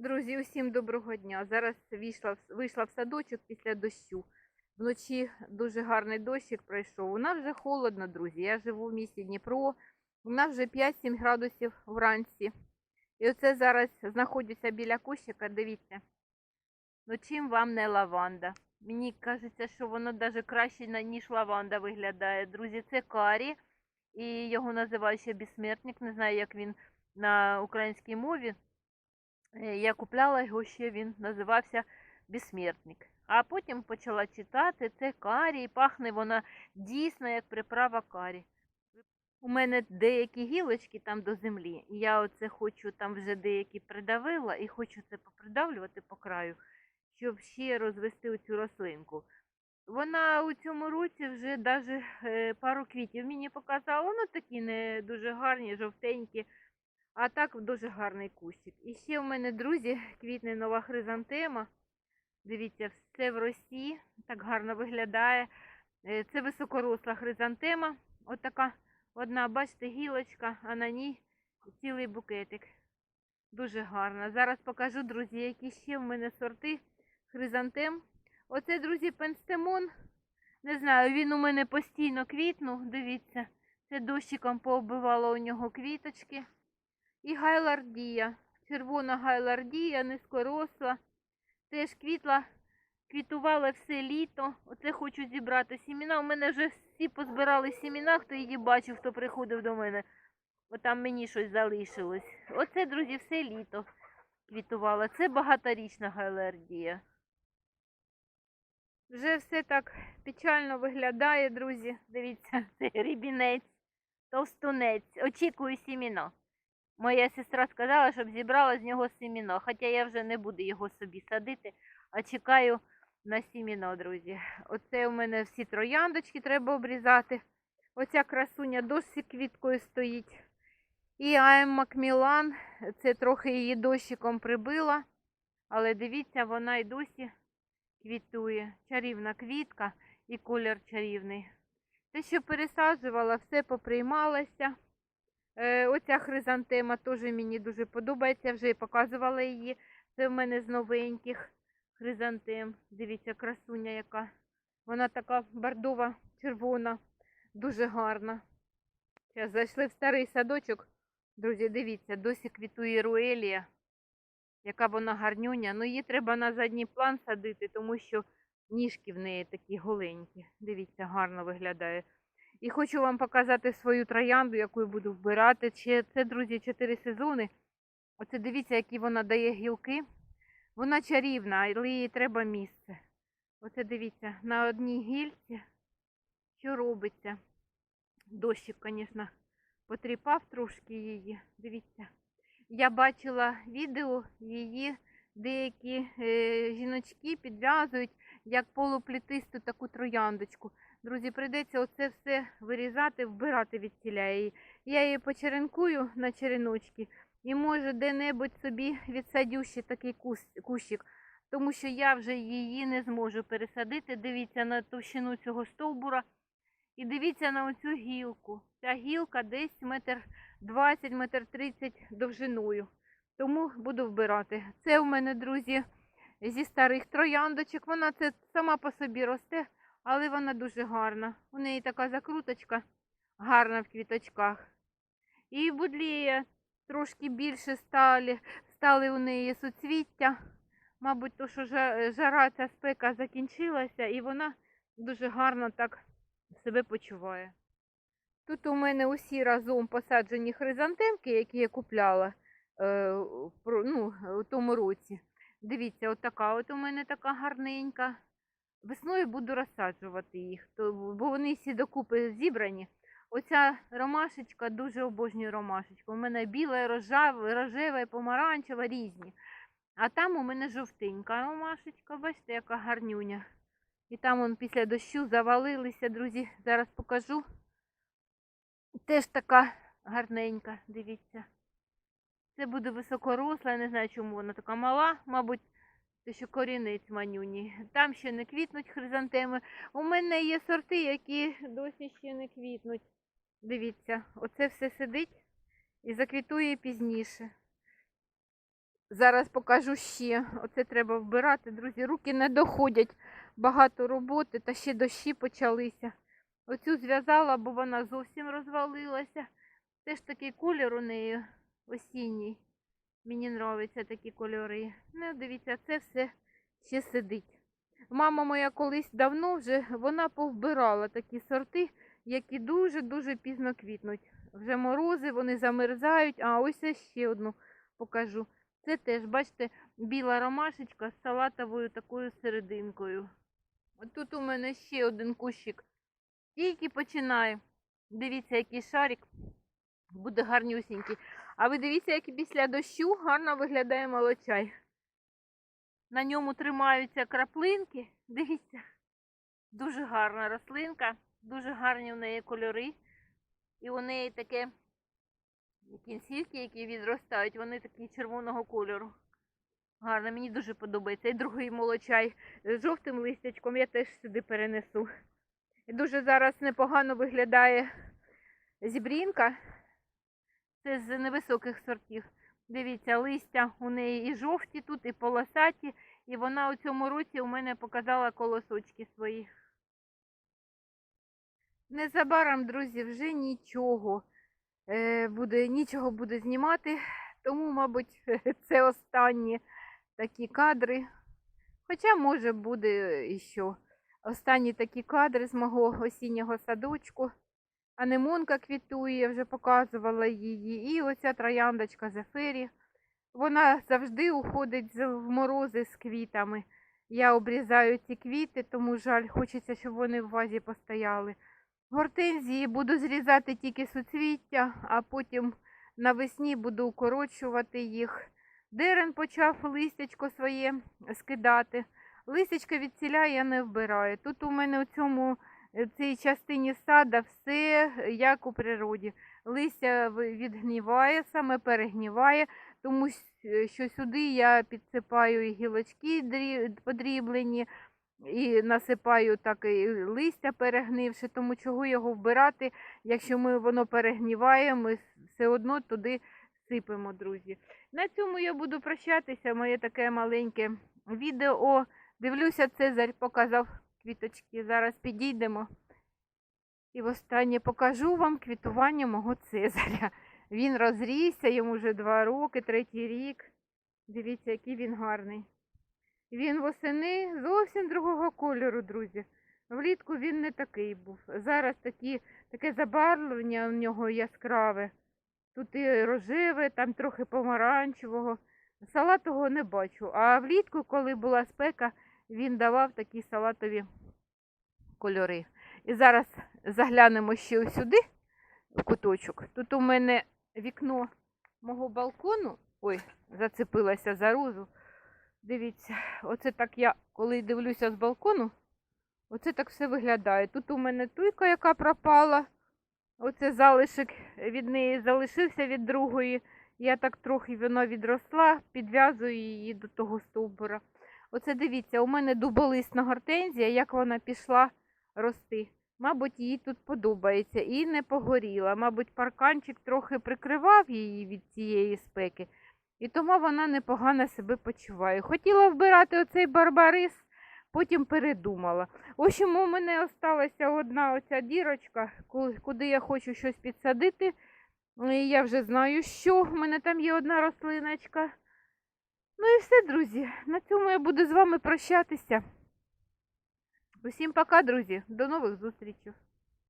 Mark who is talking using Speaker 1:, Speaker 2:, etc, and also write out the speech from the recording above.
Speaker 1: Друзі, усім доброго дня. Зараз вийшла, вийшла в садочок після дощу. Вночі дуже гарний дощик пройшов. У нас вже холодно, друзі. Я живу в місті Дніпро. У нас вже 5-7 градусів вранці. І оце зараз знаходжуся біля кущика. Дивіться. Ну чим вам не лаванда? Мені кажеться, що воно навіть краще, ніж лаванда виглядає. Друзі, це карі. І його називають ще безсмертник. Не знаю, як він на українській мові. Е, Я купляла його ще, він називався Безсмертник. А потім почала читати, це карі, і пахне вона дійсно як приправа карі. У мене деякі гілочки там до землі, і я оце хочу там вже деякі придавила і хочу це попридавлювати по краю, щоб ще розвести цю рослинку. Вона у цьому році вже навіть пару квітів мені показала, ну такі не дуже гарні, жовтенькі. А так дуже гарний кущик. І ще в мене, друзі, квітне нова хризантема. Дивіться, все в росі, так гарно виглядає. Е, Це високоросла хризантема. Отака одна, бачите, гілочка, а на ній цілий букетик. Дуже гарно. Зараз покажу, друзі, які ще в мене сорти хризантем. Оце, друзі, пенстемон. Не знаю, він у мене постійно квітнув. Дивіться, це дощиком пооббивало у нього квіточки. І гайлардія. Червона гайлардія, низькоросла. Теж квітла, квітувала все літо. Оце хочу зібрати сіміна. У мене вже всі позбирали сіміна, хто її бачив, хто приходив до мене. Отам мені щось залишилось. Оце, друзі, все літо квітувала. Це багаторічна гайлардія. Вже все так печально виглядає, друзі. Дивіться, це рібінець, товстунець. Очікую сіміно. Моя сестра сказала, щоб зібрала з нього сіміно. Хоча я вже не буду його собі садити, а чекаю на сіміно, друзі. Оце у мене всі трояндочки треба обрізати. Оця красуня досі квіткою стоїть. І Айм Макмілан, це трохи її дощиком прибила, але дивіться, вона й досі квітує. Чарівна квітка і колір чарівний. Те, що пересаджувала, все поприймалося. Е, оця хризантема теж мені дуже подобається, вже і показувала її. Це в мене з новеньких хризантем. Дивіться, красуня яка. Вона така бордова, червона, дуже гарна. Зараз зайшли в старий садочок. Друзі, дивіться, досі квітує руелія. Яка вона гарнюня. Ну її треба на задній план садити, тому що ніжки в неї такі голенькі. Дивіться, гарно виглядає. І хочу вам показати свою троянду, яку я буду вбирати. Це, друзі, 4 сезони. Оце дивіться, які вона дає гілки. Вона чарівна, але їй треба місце. Оце дивіться, на одній гільці, що робиться. Дощик, звісно, потріпав трошки її. Дивіться. Я бачила відео, її деякі е, жіночки підв'язують як полуплітисту таку трояндочку. Друзі, прийдеться оце все вирізати, вбирати від тіля її. Я її почеренкую на череночки і може де-небудь собі відсадю ще такий кущик, тому що я вже її не зможу пересадити. Дивіться на товщину цього стовбура і дивіться на оцю гілку. Ця гілка десь метр 20, метр 30 довжиною. Тому буду вбирати. Це у мене, друзі, зі старих трояндочок. Вона це сама по собі росте, але вона дуже гарна. У неї така закруточка гарна в квіточках. І будлія трошки більше стали, стали у неї суцвіття. Мабуть, то, що жара ця спека закінчилася, і вона дуже гарно так себе почуває. Тут у мене усі разом посаджені хризантемки, які я купляла е, ну, у тому році. Дивіться, от така от у мене така гарненька. Весною буду розсаджувати їх, бо вони всі докупи зібрані. Оця ромашечка, дуже обожнюю ромашечку. У мене біла, рожева, і помаранчева різні. А там у мене жовтенька ромашечка, бачите, яка гарнюня. І там он після дощу завалилися, друзі. Зараз покажу. Теж така гарненька, дивіться. Це буде високоросла, я не знаю, чому вона така мала, мабуть, те, що корінець манюні. Там ще не квітнуть хризантеми. У мене є сорти, які досі ще не квітнуть. Дивіться, оце все сидить і заквітує пізніше. Зараз покажу ще. Оце треба вбирати, друзі. Руки не доходять. Багато роботи, та ще дощі почалися. Оцю зв'язала, бо вона зовсім розвалилася. Теж такий колір у неї осінній. Мені подобаються такі кольори. Ну, дивіться, це все ще сидить. Мама моя колись давно вже вона повбирала такі сорти, які дуже-дуже пізно квітнуть. Вже морози, вони замерзають, а ось я ще одну покажу. Це теж, бачите, біла ромашечка з салатовою такою серединкою. От тут у мене ще один кущик. Тільки починає. Дивіться, який шарик. Буде гарнюсінький. А ви дивіться, як після дощу гарно виглядає молочай. На ньому тримаються краплинки. Дивіться. Дуже гарна рослинка, дуже гарні в неї кольори. І у неї таке кінцівки, які відростають, вони такі червоного кольору. Гарно, мені дуже подобається. І другий молочай з жовтим листячком я теж сюди перенесу. І дуже зараз непогано виглядає зібрінка. Це з невисоких сортів. Дивіться, листя у неї і жовті тут, і полосаті. І вона у цьому році у мене показала колосочки свої. Незабаром, друзі, вже нічого е, буде, нічого буде знімати. Тому, мабуть, це останні такі кадри. Хоча, може, буде іще останні такі кадри з мого осіннього садочку. Анемонка квітує, вже показувала її. І оця трояндочка Зефирі. Вона завжди уходить в морози з квітами. Я обрізаю ці квіти, тому жаль, хочеться, щоб вони в вазі постояли. Гортензії буду зрізати тільки суцвіття, а потім навесні буду укорочувати їх. Дерен почав листячко своє скидати. Листячко від я не вбираю. Тут у мене у цьому цій частині сада все як у природі. Листя відгніває, саме перегніває, тому що сюди я підсипаю гілочки подріблені, і насипаю так і листя перегнивши, тому чого його вбирати, якщо ми воно перегніває, ми все одно туди сипемо, друзі. На цьому я буду прощатися. Моє таке маленьке відео. Дивлюся, Цезарь показав квіточки. Зараз підійдемо. І востаннє покажу вам квітування мого Цезаря. Він розрісся, йому вже два роки, третій рік. Дивіться, який він гарний. Він восени зовсім другого кольору, друзі. Влітку він не такий був. Зараз такі, таке забарвлення у нього яскраве. Тут і рожеве, там трохи помаранчевого. Салатового не бачу. А влітку, коли була спека, він давав такі салатові кольори. І зараз заглянемо ще сюди, в куточок. Тут у мене вікно мого балкону. Ой, зацепилася за розу. Дивіться, оце так я, коли дивлюся з балкону, оце так все виглядає. Тут у мене туйка, яка пропала. Оце залишик від неї залишився від другої. Я так трохи воно відросла, підв'язую її до того стовбура. Оце дивіться, у мене дуболисна гортензія, як вона пішла рости. Мабуть, їй тут подобається і не погоріла. Мабуть, парканчик трохи прикривав її від цієї спеки, і тому вона непогано себе почуває. Хотіла вбирати оцей барбарис, потім передумала. В общем, у мене осталася одна оця дірочка, куди я хочу щось підсадити. Я вже знаю, що в мене там є одна рослиночка. Ну і все, друзі. На цьому я буду з вами прощатися. Усім пока, друзі. До нових зустрічей.